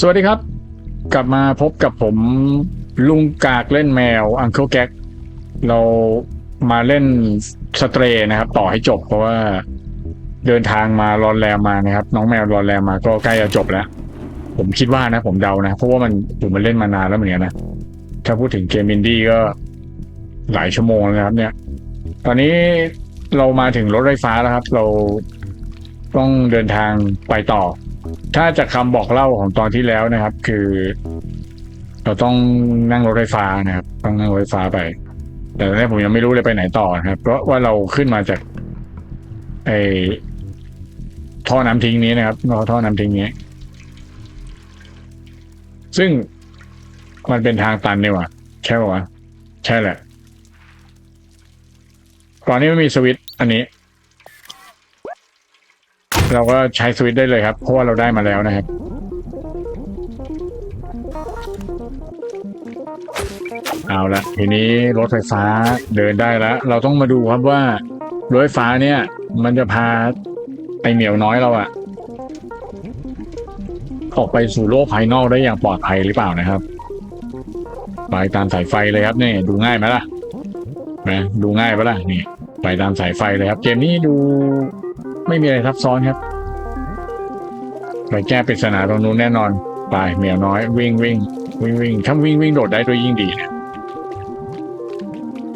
สวัสดีครับ กลับมาพบกับผมลุงกากเล่นแมวอังเคิลแก๊กเรามาเล่นสเตรย์นะครับ ต่อให้จบเพราะว่าเดินทางมารอนแรมมานะครับ น้องแมวรอนแรมมาก็ใกล้จะจบแล้ว ผมคิดว่านะ ผมเดานะ เพราะว่ามันผมมันเล่นมานานแล้วเหมือนกันนะ ถ้าพูดถึงเกมอินดี้ก็หลายชั่วโมงแล้วนะครับ เนี่ย ตอนนี้เรามาถึงรถไฟฟ้าแล้วครับ เราต้องเดินทางไปต่อ ถ้าจากคำบอกเล่าของตอนที่แล้วนะครับ คือ เราต้องนั่งรถไฟฟ้านะครับ ต้องนั่งรถไฟฟ้าไป แต่ตอนนี้ผมยังไม่รู้เลยไปไหนต่อนะครับ เพราะว่าเราขึ้นมาจากไอ้ท่อน้ำทิ้งนี้นะครับท่อน้ำทิ้งนี้ ซึ่งมันเป็นทางตันนี่หว่าใช่ป่าวะใช่แหละก่อนนี้ไม่มีสวิตช์อันนี้ เราก็ใช้สวิตได้เลยครับ เพราะว่าเราได้มาแล้วนะครับเอาละทีนี้รถไฟฟ้าเดินได้แล้ว เราต้องมาดูครับว่ารถไฟฟ้าเนี่ย มันจะพาไอเหมียวน้อยเราอะออกไปสู่โลกภายนอกได้อย่างปลอดภัยหรือเปล่านะครับ ไปตามสายไฟเลยครับนี่ดูง่ายไหมล่ะนะดูง่ายปะล่ะนี่ ไปตามสายไฟเลยครับ เกมนี้ดู ไม่มีอะไรซับซ้อนครับไปแก้ปริศนาตรงนู้นแน่นอน ไปเหมียวน้อย วิ่งวิ่งวิ่งวิ่งถ้าวิ่งวิ่งโดดได้ด้วยยิ่งดี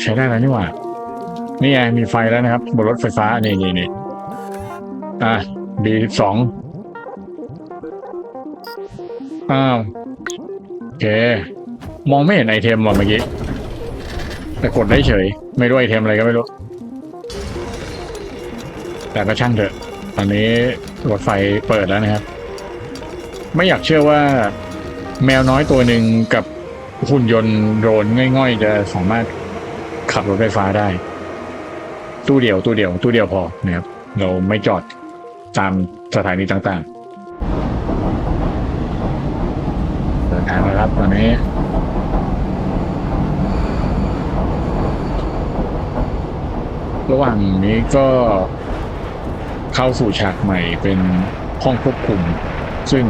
ใช้ได้แล้วนี่หว่า นี่ไงมีไฟแล้วนะครับ บนรถไฟฟ้า นี่นี่นี่อะ B สิบสองอ้าวโอเค มองไม่เห็นไอเทมว่ะเมื่อกี้แต่กดได้เฉย ไม่รู้ไอเทมอะไรก็ไม่รู้ แต่ก็ช่างเถอะ ตอนนี้รถไฟเปิดแล้วนะครับ ไม่อยากเชื่อว่า แมวน้อยตัวหนึ่งกับหุ่นยนต์โดรนง่อยๆ จะสามารถขับรถไฟฟ้าได้ ตู้เดียวตู้เดียว ตู้เดียวพอนะครับ เราไม่จอดตามสถานีต่างๆเดินทางแล้วครับตอนนี้ระหว่างนี้ก็ เข้าสู่ฉากใหม่เป็นห้องควบคุม ซึ่ง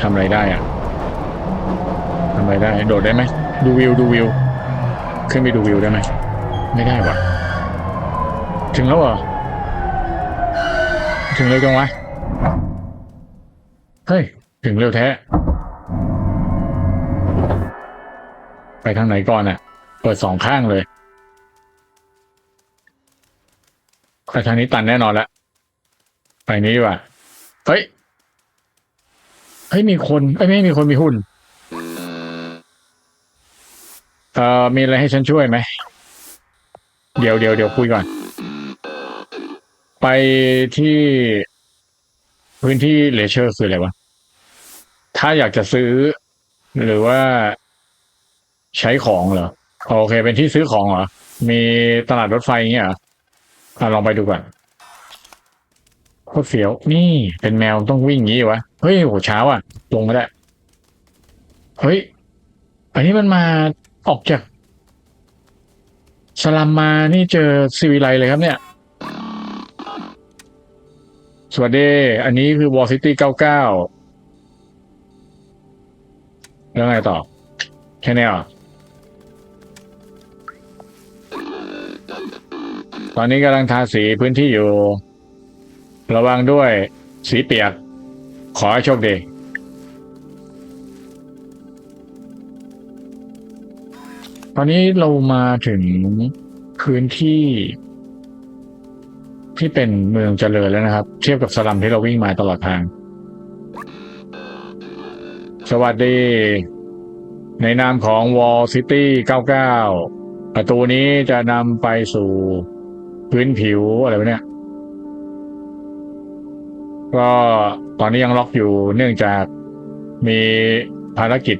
ทำอะไรได้อะทำอะไรได้ โดดได้ไหมดูวิวดูวิวขึ้นไปดูวิวได้ไหมไม่ได้วะถึงแล้วเหรอถึงเร็วจังวะเฮ้ยถึงเร็วแท้ ไปทางไหนก่อนอะ เปิดสองข้างเลย ไปทางนี้ตันแน่นอนแล้วไปนี้ดีกว่าเฮ้ยเฮ้ยมีคนเอ้ยไม่มีคนมีหุ่นเอ่อมีอะไรให้ฉันช่วยไหมเดี๋ยวเดี๋ยวเดี๋ยวคุยก่อน ไปที่พื้นที่เลเชอร์คืออะไรวะ ถ้าอยากจะซื้อ หรือว่าใช้ของเหรอ โอเค เป็นที่ซื้อของเหรอ มีตลาดรถไฟอย่างเงี้ยเหรอ อะลองไปดูก่อนโคตรเฟี้ยว นี่เป็นแมวต้องวิ่งอย่างงี้วะ เฮ้ยโหเช้าอะ ลงก็ได้ เฮ้ย อันนี้มันมาออกจากสลัมมานี่เจอซีวิไลเลยครับเนี่ย สวัสดี อันนี้คือวอลซิตี้เก้าเก้าแล้วไงต่อ แค่นี้เห ตอนนี้กำลังทาสีพื้นที่อยู่ ระวังด้วยสีเปียก ขอให้โชคดีตอนนี้เรามาถึงพื้นที่ ที่เป็นเมืองเจริญแล้วนะครับ เทียบกับสลัมที่เราวิ่งมาตลอดทาง สวัสดี ในนามของ Wall City 99 ประตูนี้จะนำไปสู่ พื้นผิวอะไรวะเนี่ยก็ตอนนี้ยังล็อกอยู่เนื่องจากมีภารกิจ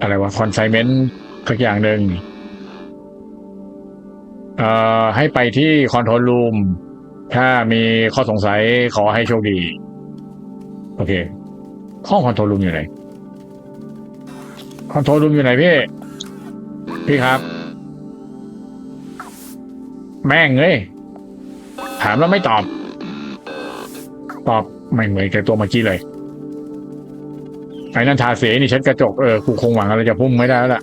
อะไรวะคอนไซเมนต์สักอย่างหนึ่งเอ่อให้ไปที่คอนโทรลรูมถ้ามีข้อสงสัยขอให้โชคดี โอเค ห้องคอนโทรลรูมอยู่ไหนคอนโทรลรูมอยู่ไหนพี่ พี่ครับ แม่งเอ้ย ถามแล้วไม่ตอบ ตอบไม่เหมือนกับตัวเมื่อกี้เลยไอ้นั่นทาเสีนี่เช็ดกระจกเออกูคงหวังอะไรจะพุ่งไม่ได้แล้วล่ะ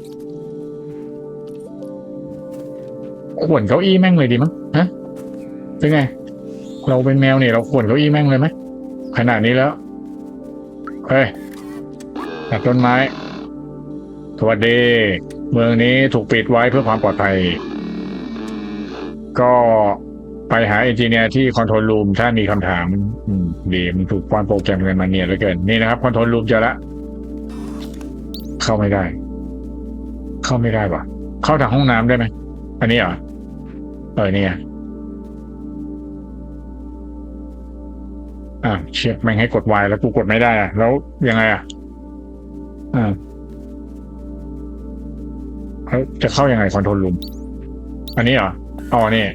ขวนเก้าอี้แม่งเลยดีมั้งฮะเป็นไง เราเป็นแมวเนี่ยเราขวนเก้าอี้แม่งเลยไหมขนาดนี้แล้วเฮ้ยตัดต้นไม้สวัสดี เมืองนี้ถูกปิดไว้เพื่อความปลอดภัย ก็ ไปหาเอนจิเนียร์ที่คอนโทรลรูมถ้ามีคำถามดีมันถูกควางโปรแกรมกันมาเนี่ยเหลือเกินนี่นะครับคอนโทรลรูมเจอละ เข้าไม่ได้ เข้าไม่ได้ปะเข้าทางห้องน้ำได้ไหมอันนี้เหรอเออเนี่ยอ่าเชียแม่งให้กด Y แล้วกูกดไม่ได้อะแล้วยังไงอะอ่าจะเข้ายังไงคอนโทรลรูมอันนี้เหรออ๋อนี่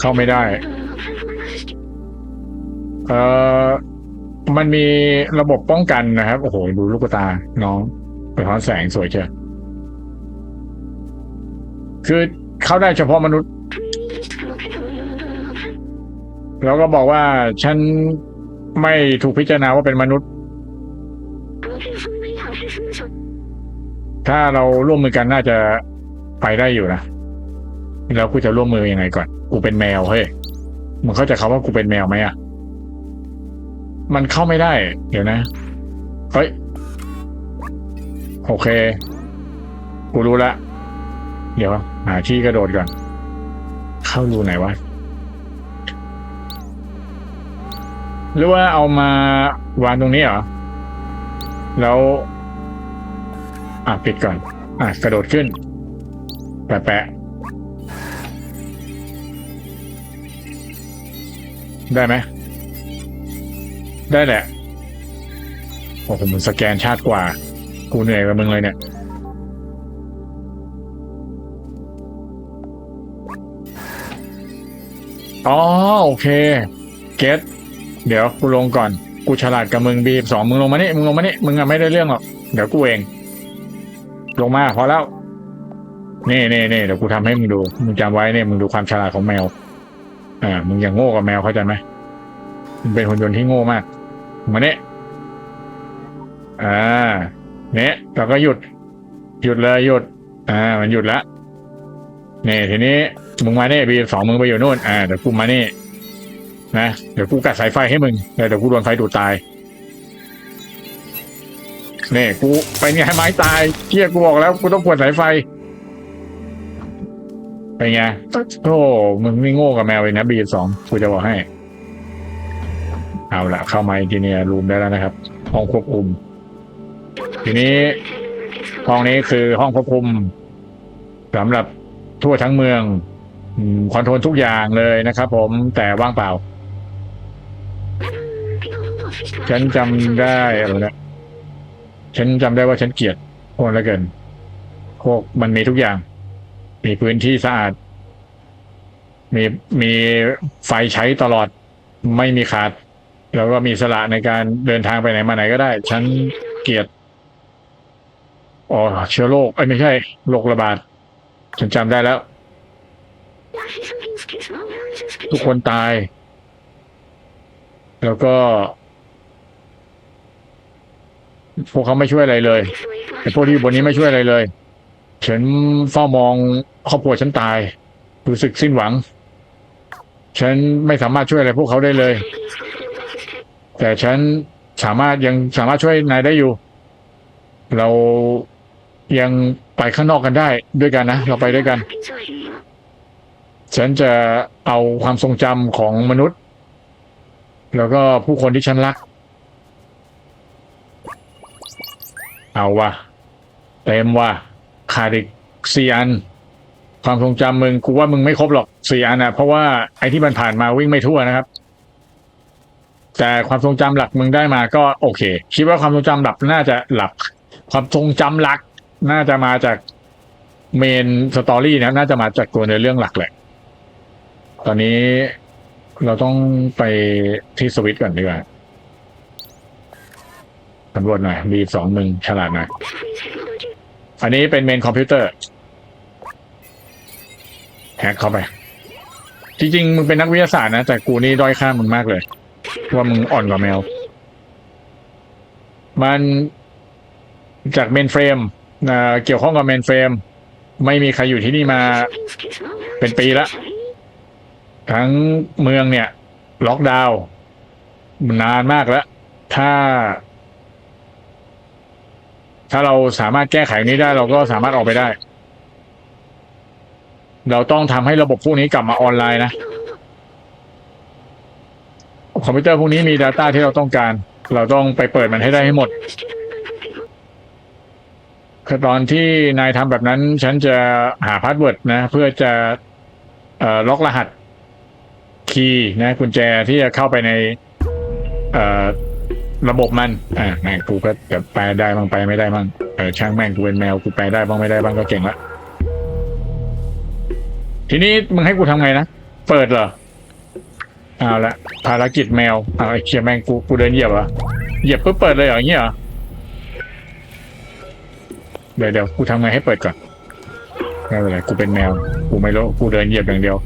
เข้าไม่ได้ เอ่อ มันมีระบบป้องกันนะครับ โอ้โห ดูลูกตา น้องสะท้อนแสงสวยเชียวคือเข้าได้เฉพาะมนุษย์ แล้วก็บอกว่าฉันไม่ถูกพิจารณาว่าเป็นมนุษย์ ถ้าเราร่วมมือกันน่าจะไปได้อยู่นะ แล้วกูจะร่วมมือยังไงก่อน กูเป็นแมวเฮ้ยมึงเข้าใจคำว่ากูเป็นแมวไหมอะ มันเข้าไม่ได้ เดี๋ยวนะ เฮ้ย โอเค กูรู้ละ เดี๋ยวหาที่กระโดดก่อน เข้ารูไหนวะ หรือว่าเอามาวางตรงนี้เหรอ แล้ว อะ ปิดก่อน อะ กระโดดขึ้น แปะแปะ ได้ไหม ได้แหละ โอ้โหมึงสแกนชาติกว่า กูเหนื่อยกว่ามึงเลยเนี่ย อ๋อ โอเค เก็ตเดี๋ยวกูลงก่อน กูฉลาดกับมึงบีบสองมึงลงมานี่ มึงลงมานี่ มึงอะไม่ได้เรื่องหรอก เดี๋ยวกูเอง ลงมาพอแล้วนี่นี่นี่เดี๋ยวกูทำให้มึงดู มึงจำไว้เนี่ยมึงดูความฉลาดของแมว อ่ามึงอย่างโง่กับแมวเข้าใจไหมมึงเป็นหุ่นยนต์ที่โง่มากมาเนี่ยอ่าเนี่ยเราก็หยุด หยุดเลยหยุด อ่า มันหยุดละเนี่ยทีนี้มึงมาเนี่ยบีสองมึงไปอยู่นู่นอ่าเดี๋ยวกูมาเนี่นะเดี๋ยวกูกัดสายไฟให้มึงเดี๋ยวเดี๋ยวกูโดนไฟดูดตายเนี่ยกูไปไงไม้ตายเที่ยกูบอกแล้วกูต้องปวดสายไฟ ไปไงโอ้มึงนี่โง่กับแมวเลยนะบีสองกูจะบอกให้ เอาละเข้ามาอินทีเนียรูมได้แล้วนะครับ ห้องควบคุม ทีนี้ ห้องนี้คือห้องควบคุมสำหรับทั่วทั้งเมืองอืมคอนโทรลทุกอย่างเลยนะครับผมแต่ว่างเปล่า ฉันจำได้อะไรนะฉันจำได้ว่าฉันเกลียดพวกแล้วเกินพวกมันมีทุกอย่าง มีพื้นที่สะอาด มีมีไฟใช้ตลอดไม่มีขาด แล้วก็มีสละในการเดินทางไปไหนมาไหนก็ได้ ฉันเกลียดอ๋อเชื้อโรคไอ้ไม่ใช่โรคระบาด ฉันจำได้แล้ว ทุกคนตาย แล้วก็ พวกเขาไม่ช่วยอะไรเลยไอ้พวกที่อยู่บนนี้ไม่ช่วยอะไรเลย ฉันเฝ้ามองครอบครัวฉันตาย รู้สึกสิ้นหวัง ฉันไม่สามารถช่วยอะไรพวกเขาได้เลย แต่ฉันสามารถยังสามารถช่วยนายได้อยู่ เรายังไปข้างนอกกันได้ด้วยกันนะเราไปด้วยกัน ฉันจะเอาความทรงจำของมนุษย์ แล้วก็ผู้คนที่ฉันรัก เอาวะเต็มว่ะ ขาดอีกสี่อัน ความทรงจำมึงกูว่ามึงไม่ครบหรอกสี่อันนะเพราะว่าไอ้ที่มันผ่านมาวิ่งไม่ทั่วนะครับ แต่ความทรงจำหลักมึงได้มาก็โอเค คิดว่าความทรงจำหลักน่าจะหลักความทรงจำหลักน่าจะมาจากเมนสตอรี่นะน่าจะมาจากตัวในเรื่องหลักแหละ ตอนนี้เราต้องไปที่สวิตช์ก่อนดีกว่าสำรวจหน่อยมีสองมึงฉลาดหน่อย อันนี้เป็นเมนคอมพิวเตอร์แฮกเข้าไป จริงๆ มึงเป็นนักวิทยาศาสตร์นะ แต่กูนี่ด้อยค่ามึงมากเลย ว่ามึงอ่อนกว่าแมว มันจากเมนเฟรมเกี่ยวข้องกับเมนเฟรม ไม่มีใครอยู่ที่นี่มาเป็นปีละ ทั้งเมืองเนี่ย ล็อกดาวน์นานมากแล้ว ถ้า ถ้าเราสามารถแก้ไขนี้ได้เราก็สามารถออกไปได้ เราต้องทำให้ระบบพวกนี้กลับมาออนไลน์นะคอมพิวเตอร์พวกนี้มี Data ที่เราต้องการ เราต้องไปเปิดมันให้ได้ให้หมดคือตอนที่นายทำแบบนั้น ฉันจะหาพาสเวิร์ดนะ เพื่อจะอล็อกรหัสคีย์นะกุญแจที่จะเข้าไปในอ ระบบมัน อ่าแม่งกูก็จะแปลได้บ้างไปไม่ได้บ้างเออช่างแม่งกูเป็นแมวกูแปลได้บ้างไม่ได้บ้างก็เก่งละทีนี้มึงให้กูทำไงนะ เปิดเหรอเอาละภารกิจแมวเอาไอ้เชี่ยแม่งกูกูเดินเหยียบเหรอเหยียบปุ๊บเปิดเลยเหรออย่างเงี้ยเหรอเดี๋ยวเดี๋ยวกูทำไงให้เปิดก่อนไม่เป็นไรกูเป็นแมว กูไม่รู้กูเดินเหยียบอย่างเดียว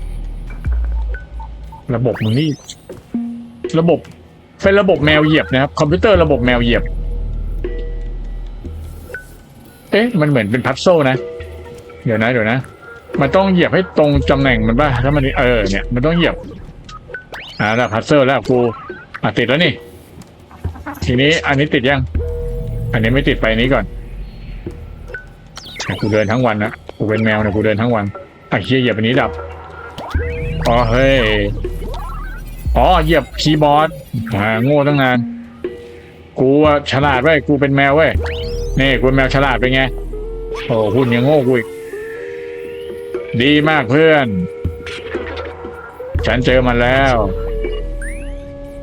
ระบบมึงนี่ ระบบ เป็นระบบแมวเหยียบนะครับ คอมพิวเตอร์ระบบแมวเหยียบ เอ๊ะ มันเหมือนเป็นพัซโซนะ เดี๋ยวนะ เดี๋ยวนะ มันต้องเหยียบให้ตรงตำแหน่งมันป่ะถ้ามันเออเนี่ยมันต้องเหยียบอ่าแล้วพัซเซอร์แล้วกูอะติดแล้วนี่ ทีนี้อันนี้ติดยัง อันนี้ไม่ติดไปนี้ก่อนกูเดินทั้งวันนะกูเป็นแมวเนี่ยกูเดินทั้งวันอะเฮียเหยียบอันนี้ดับอ๋อเฮ้ย อ๋อเหยียบคีย์บอร์ดอ่าโง่ตั้งนาน กูอะฉลาดเว้ยกูเป็นแมวเว้ยนี่กูเป็นแมวฉลาดเป็นไงโอ้หุ่นยังโง่กูอีกดีมากเพื่อน ฉันเจอมันแล้ว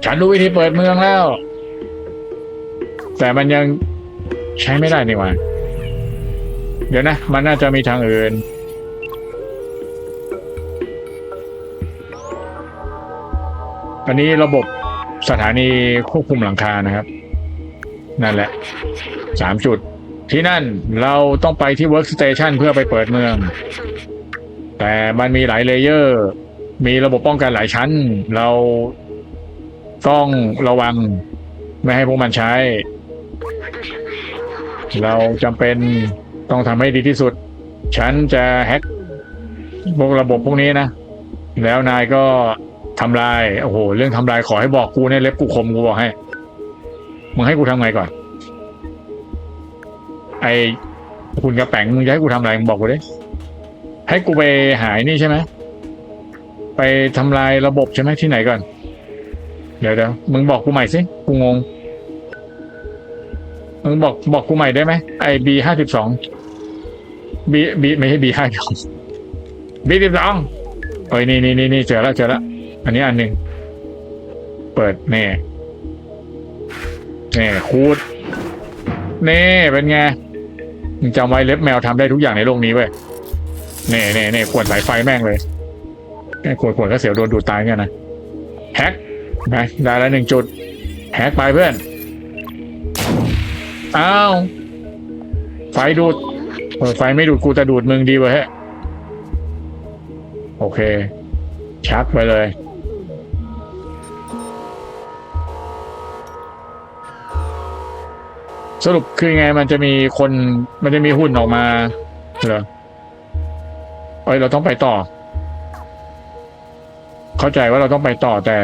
ฉันรู้วิธีเปิดเมืองแล้ว แต่มันยังใช้ไม่ได้นี่หว่าเดี๋ยวนะ มันน่าจะมีทางอื่น อันนี้ระบบสถานีควบคุมหลังคานะครับ นั่นแหละสามจุด ที่นั่นเราต้องไปที่ Workstation เพื่อไปเปิดเมือง แต่มันมีหลายเลเยอร์ มีระบบป้องกันหลายชั้น เราต้องระวังไม่ให้พวกมันใช้ เราจำเป็นต้องทำให้ดีที่สุด ฉันจะแฮ็กพวกระบบพวกนี้นะ แล้วนายก็ ทำลายโอ้โหเรื่องทำลายขอให้บอกกูเนี่ยเล็บกูคมกูบอกให้มึงให้กูทำไงก่อน ไอคุณกระแป๋งมึงจะให้กูทำอะไรมึงบอกกูดิให้กูไปหายนี่ใช่ไหมไปทำลายระบบใช่ไหมที่ไหนก่อน เดี๋ยวเดี๋ยวมึงบอกกูใหม่สิกูงงมึงบอกบอกกูใหม่ได้ไหมไอบีห้าสิบสองบีบีไม่ใช่บีห้าสองบีสิบสองเอ้ยนี่นี่นี่นี่เจอแล้วเจอแล้ว อันนี้อันหนึ่ง เปิดเน่เน่คูดเน่เป็นไงมึงจำไว้เล็บแมวทำได้ทุกอย่างในโลกนี้เว้ยเน่เน่เน่ขวนสายไฟแม่งเลยแค่ขวนขวนก็เสียวโดนดูดตายเงี้ยนะแฮกไปได้แล้วหนึ่งจุด แฮกไปเพื่อน อ้าว ไฟดูดเออไฟไม่ดูดกูจะดูดมึงดีเว้ยฮะ โอเค ชักไปเลย สรุปคือไงมันจะมีคนมันจะมีหุ่นออกมาเหรอเอ้ยเราต้องไปต่อ เข้าใจว่าเราต้องไปต่อแต่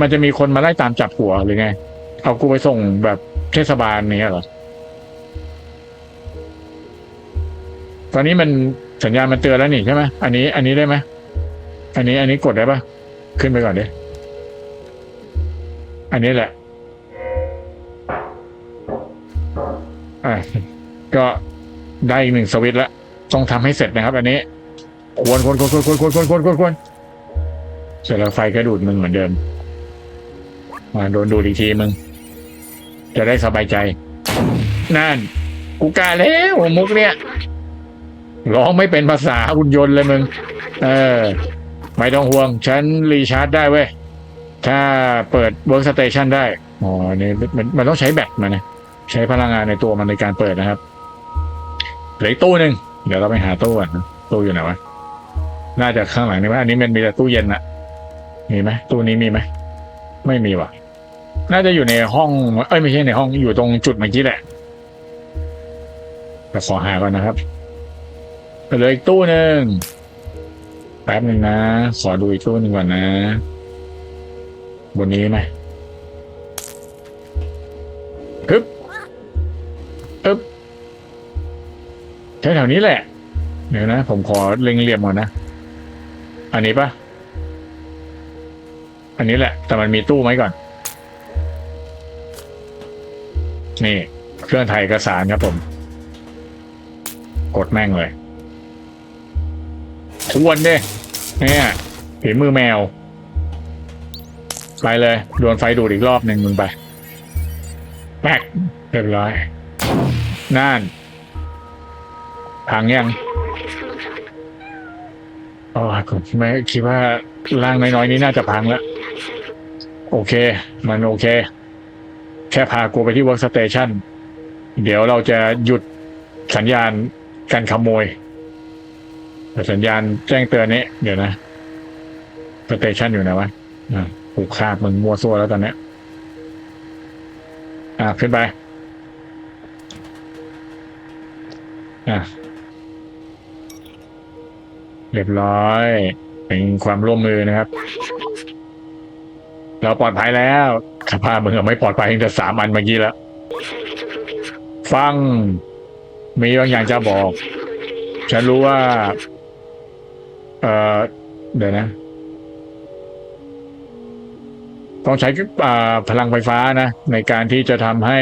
มันจะมีคนมาไล่ตามจับหัวหรือไง เอากูไปส่งแบบเทศบาลเนี้ยเหรอตอนนี้มันสัญญาณมันเตือนแล้วนี่ใช่ไหมอันนี้ อันนี้ได้ไหมอันนี้ อันนี้กดได้ปะขึ้นไปก่อนดิอันนี้แหละ อะก็ได้อีกหนึ่งสวิตแล้วต้องทำให้เสร็จนะครับ อันนี้ควรควรควรควรควรควรควรควรควรควรเสร็จแล้วไฟก็ดูดมึงเหมือนเดิม มาโดนดูดอีกทีมึง จะได้สบายใจ นั่น กูกล้าแล้วมุกเนี่ยร้องไม่เป็นภาษาหุ่นยนต์เลยมึง เออ ไม่ต้องห่วง ฉันรีชาร์จได้เว้ย ถ้าเปิดเวิร์กสเตชันได้ อ๋อเนี่ยมันมันต้องใช้แบตมานะ ใช้พลังงานในตัวมันในการเปิดนะครับเหลือตู้หนึ่งเดี๋ยวเราไปหาตู้ก่อนตู้อยู่ไหนวะน่าจะข้างหลังนี่ไหมอันนี้มันมีแต่ตู้เย็นอะมีไหมตู้นี้มีไหมไม่มีว่ะ น่าจะอยู่ในห้อง เอ้ยไม่ใช่ในห้องอยู่ตรงจุดเมื่อกี้แหละแต่ขอหาก่อนนะครับเหลืออีกตู้หนึ่งแป๊บหนึ่งนะ ขอดูอีกตู้หนึ่งก่อนนะ บนนี้ไหม แถวๆนี้แหละ เดี๋ยวนะ ผมขอเล็งเหลี่ยมก่อนนะ อันนี้ปะอันนี้แหละ แต่มันมีตู้ไหมก่อน นี่ เครื่องถ่ายเอกสารครับผม กดแม่งเลยทวนดิเนี่ยฝีมือแมว ไปเลย โดนไฟดูดอีกรอบหนึ่งมึงไปแป๊กเรียบร้อยนั่น พังยังอ๋อผมไม่คิดว่าร่างน้อยๆนี้น่าจะพังแล้ว โอเค มันโอเค แค่พากูไปที่ workstation เดี๋ยวเราจะหยุดสัญญาณการขโมยแต่สัญญาณแจ้งเตือนนี้เดี๋ยวนะสเตชันอยู่ไหนวะอ่าผูกคาบมึงมัวซัวแล้วตอนนี้อ่าขึ้นไป อะ เรียบร้อย เป็นความร่วมมือนะครับ เราปลอดภัยแล้วข้าพามึงอะไม่ปลอดภัยงแต่สามอันเมื่อกี้แล้ว ฟัง มีบางอย่างจะบอก ฉันรู้ว่า เอ่อ เดี๋ยวนะ ต้องใช้พลังไฟฟ้านะ ในการที่จะทำให้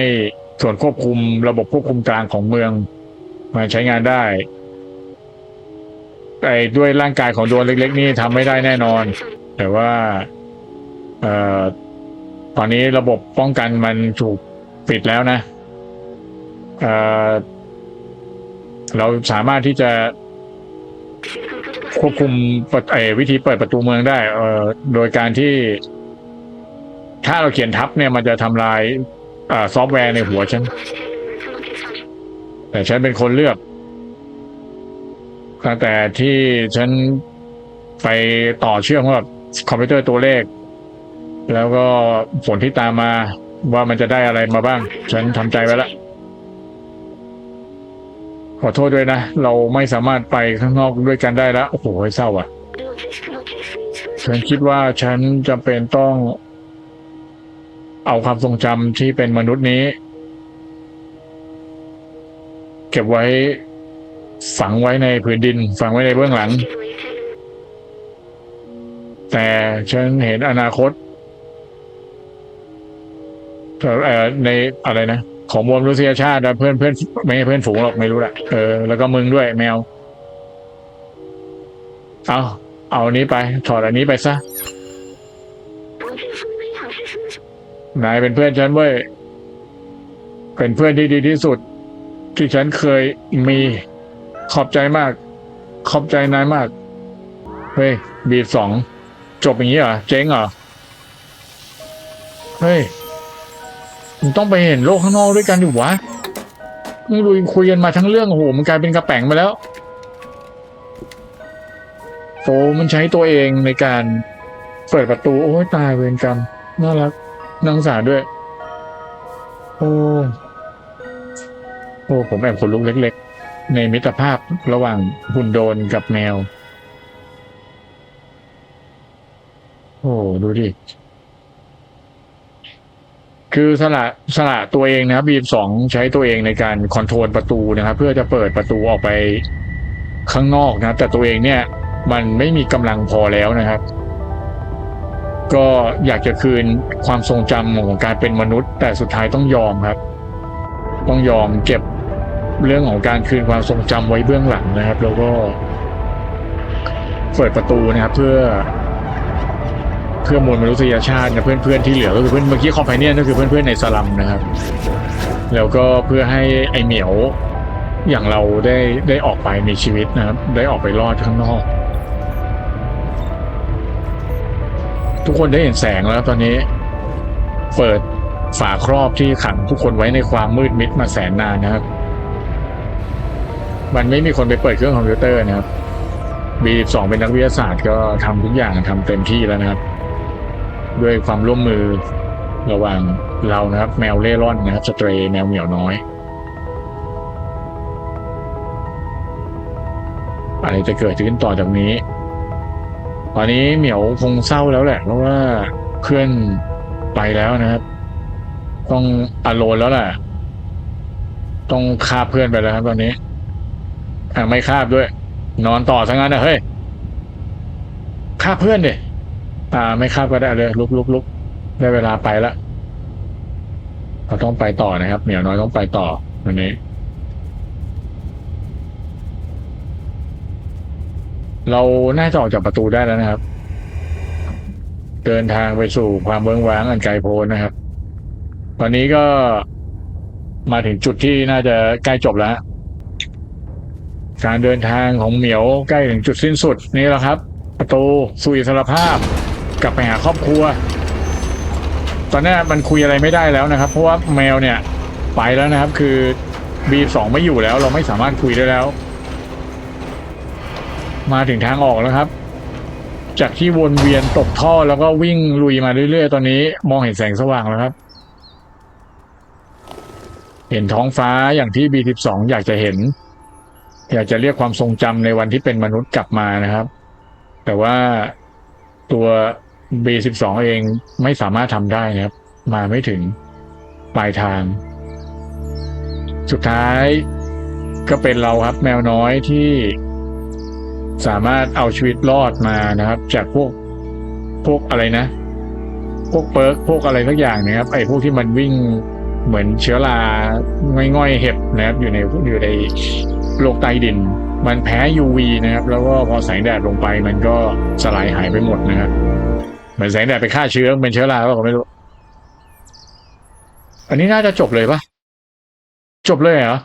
ส่วนควบคุมระบบควบคุมกลางของเมืองมาใช้งานได้ แต่ด้วยร่างกายของดวงเล็ก ๆ นี่ทำไม่ได้แน่นอน แต่ว่าเอ่อตอนนี้ระบบป้องกันมันถูกปิดแล้วนะเอ่อเราสามารถที่จะควบคุมเปิดเอ่อวิธีเปิดประตูเมืองได้เอ่อโดยการที่ ถ้าเราเขียนทับเนี่ยมันจะทำลายอ่ซอฟต์แวร์ในหัวฉัน แต่ฉันเป็นคนเลือก ตั้งแต่ที่ฉันไปต่อเชื่อมกับคอมพิวเตอร์ตัวเลข แล้วก็ผลที่ตามมาว่ามันจะได้อะไรมาบ้าง ฉันทำใจไว้แล้วขอโทษด้วยนะ เราไม่สามารถไปข้างนอกด้วยกันได้แล้ว โอ้โหเศร้าอะ ฉันคิดว่าฉันจำเป็นต้อง เอาความทรงจำที่เป็นมนุษย์นี้ เก็บไว้ ฝังไว้ในผืนดิน ฝังไว้ในเบื้องหลัง แต่ฉันเห็นอนาคตเอ่อในอะไรนะของมวลมนุษยชาติเพื่อนเพื่อนไม่ใช่เพื่อนฝูงหรอกไม่รู้ละเออแล้วก็มึงด้วยแมว เอาเอาอันนี้ไป ถอดอันนี้ไปซะนายเป็นเพื่อนฉันเว้ยเป็นเพื่อนที่ดีที่สุด ที่ฉันเคยมี ขอบใจมาก ขอบใจนายมาก เฮ้ย บีสองจบอย่างนี้เหรอ เจ๊งเหรอ เฮ้ยมันต้องไปเห็นโลกข้างนอกด้วยกันอยู่วะมึงดูคุยกันมาทั้งเรื่องโอ้โหมันกลายเป็นกระแป๋งไปแล้วโฟมันใช้ตัวเองในการเปิดประตู โอ้ยตายเวรกรรมน่ารักนางสาด้วย โอ้โอ้ผมแอบขนลุกเล็ก ๆ ในมิตรภาพระหว่างหุ่นโดนกับแมว โอ้ดูดิ คือสละสละตัวเองนะครับบีมสองใช้ตัวเองในการคอนโทรลประตูนะครับ เพื่อจะเปิดประตูออกไปข้างนอกนะแต่ตัวเองเนี่ย มันไม่มีกำลังพอแล้วนะครับ ก็อยากจะคืนความทรงจำของการเป็นมนุษย์ แต่สุดท้ายต้องยอมครับ ต้องยอมเก็บ เรื่องของการคืนความทรงจำไว้เบื้องหลังนะครับ แล้วก็ เปิดประตูนะครับ เพื่อ เพื่อมวลมนุษยชาตินะเพื่อนๆที่เหลือก็คือเพื่อนเมื่อกี้คอมไพเนียนก็คือเพื่อนๆในสลัมนะครับ แล้วก็เพื่อให้ไอเหมียวอย่างเราได้ได้ออกไปมีชีวิตนะครับ ได้ออกไปรอดข้างนอก ทุกคนได้เห็นแสงแล้วตอนนี้ เปิดฝาครอบที่ขังทุกคนไว้ในความมืดมิดมาแสนนานนะครับ มันไม่มีคนไปเปิดเครื่องคอมพิวเตอร์นะครับ B12 เป็นนักวิทยาศาสตร์ก็ทำทุกอย่างทำเต็มที่แล้วนะครับ ด้วยความร่วมมือระหว่างเรานะครับ แมวเล่ร่อนนะครับ สเตรย์แมวเหมียวน้อย อะไรจะเกิดขึ้นต่อจากนี้ ตอนนี้เหมียวคงเศร้าแล้วแหละ เพราะว่าเพื่อนไปแล้วนะครับ ต้องอโลนแล้วแหละต้องคาเพื่อนไปแล้วครับตอนนี้ อะไม่คาบด้วย นอนต่อทั้งนั้นนะเฮ้ยคาบเพื่อนดิอ่า ไม่คาบก็ได้เลยลุกลุกลุกได้เวลาไปล้วเราต้องไปต่อนะครับเหมียวน้อยต้องไปต่อวันนี้ เราน่าจะออกจากประตูได้แล้วนะครับ เดินทางไปสู่ความเบื้องว้างอันไกลโพ้นนะครับ ตอนนี้ก็มาถึงจุดที่น่าจะใกล้จบแล้ว การเดินทางของเหมียวใกล้ถึงจุดสิ้นสุดนี่แหละครับ ประตูสู่อิสรภาพ กลับไปหาครอบครัว ตอนนี้มันคุยอะไรไม่ได้แล้วนะครับ เพราะว่าแมวเนี่ยไปแล้วนะครับ คือบีสองไม่อยู่แล้ว เราไม่สามารถคุยได้แล้ว มาถึงทางออกแล้วครับ จากที่วนเวียนตกท่อแล้วก็วิ่งลุยมาเรื่อยๆ ตอนนี้มองเห็นแสงสว่างแล้วครับ เห็นท้องฟ้าอย่างที่ B12 อยากจะเห็น อยากจะเรียกความทรงจำในวันที่เป็นมนุษย์กลับมานะครับ แต่ว่าตัว B12 เองไม่สามารถทำได้นะครับ มาไม่ถึงปลายทาง สุดท้ายก็เป็นเราครับแมวน้อยที่สามารถเอาชีวิตรอดมานะครับ จากพวกพวกอะไรนะ พวกเปิร์กพวกอะไรสักอย่างนะครับไอ้พวกที่มันวิ่งเหมือนเชื้อราง่อยๆเห็บนะครับอยู่ในอยู่ใน โลกใต้ดิน มันแพ้ UV นะครับ แล้วก็พอแสงแดดลงไปมันก็สลายหายไปหมดนะครับเหมือนแสงแดดไปฆ่าเชื้อเป็นเชื้อราหรือเปล่าก็ไม่รู้ อันนี้น่าจะจบเลยปะจบเลยเหรอ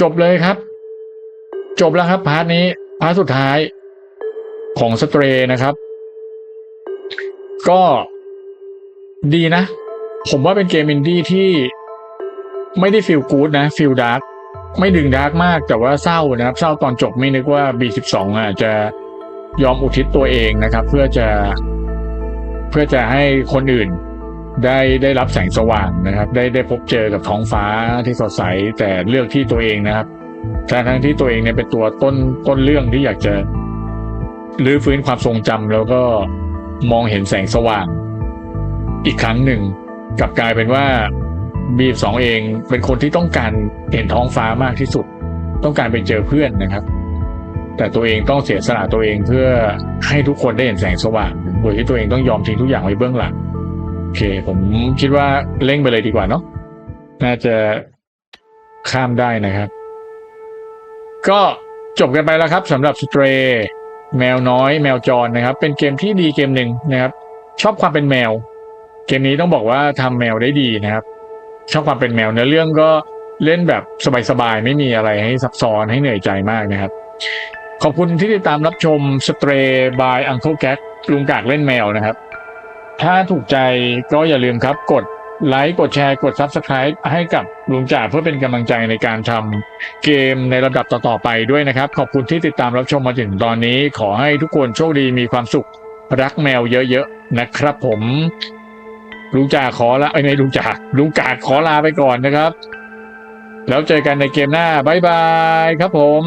จบเลยครับ จบแล้วครับพาร์ทนี้พาร์ทสุดท้ายของสเตรนะครับ ก็ดีนะ ผมว่าเป็นเกมอินดี้ที่ ไม่ได้ฟีลกู๊ดนะฟีลดาร์กไม่ดึงดาร์กมากแต่ว่าเศร้านะครับ เศร้าตอนจบไม่นึกว่า B12 อะจะยอมอุทิศตัวเองนะครับ เพื่อจะเพื่อจะให้คนอื่นได้ได้รับแสงสว่างนะครับ ได้ได้พบเจอกับท้องฟ้าที่สดใสแต่เลือกที่ตัวเองนะครับทั้งทั้งที่ตัวเองเนี่ยเป็นตัวต้นต้นเรื่องที่อยากจะรื้อฟื้นความทรงจำแล้วก็มองเห็นแสงสว่าง อีกครั้งหนึ่งกลับกลายเป็นว่า บีสองเองเป็นคนที่ต้องการเห็นท้องฟ้ามากที่สุด ต้องการไปเจอเพื่อนนะครับ แต่ตัวเองต้องเสียสละตัวเองเพื่อให้ทุกคนได้เห็นแสงสว่างโดยที่ตัวเองต้องยอมทิ้งทุกอย่างไว้เบื้องหลังโอเค ผมคิดว่าเร่งไปเลยดีกว่าเนาะน่าจะข้ามได้นะครับ ก็จบกันไปแล้วครับสำหรับสเตรแมวน้อย แมวจรนะครับ เป็นเกมที่ดีเกมหนึ่งนะครับ ชอบความเป็นแมว เกมนี้ต้องบอกว่าทำแมวได้ดีนะครับ ชอบความเป็นแมวเนื้อเรื่องก็เล่นแบบสบายๆ ไม่มีอะไรให้ซับซ้อนให้เหนื่อยใจมากนะครับ ขอบคุณที่ติดตามรับชมสเตรบายอัง e แก๊กลุงกากเล่นแมวนะครับ ถ้าถูกใจก็อย่าลืมครับกดไลค์กดแชร์กด Subscribe ให้กับลุงจ่าเพื่อเป็นกำลังใจในการทำเกมในระดับต่อๆไปด้วยนะครับ ขอบคุณที่ติดตามรับชมมาถึงตอนนี้ ขอให้ทุกคนโชคดีมีความสุขรักแมวเยอะๆนะครับผม ลุงจ่าขอละไอ้ไม่ลุงจ่าลุงกาดขอลาไปก่อนนะครับ แล้วเจอกันในเกมหน้าบายบายครับผม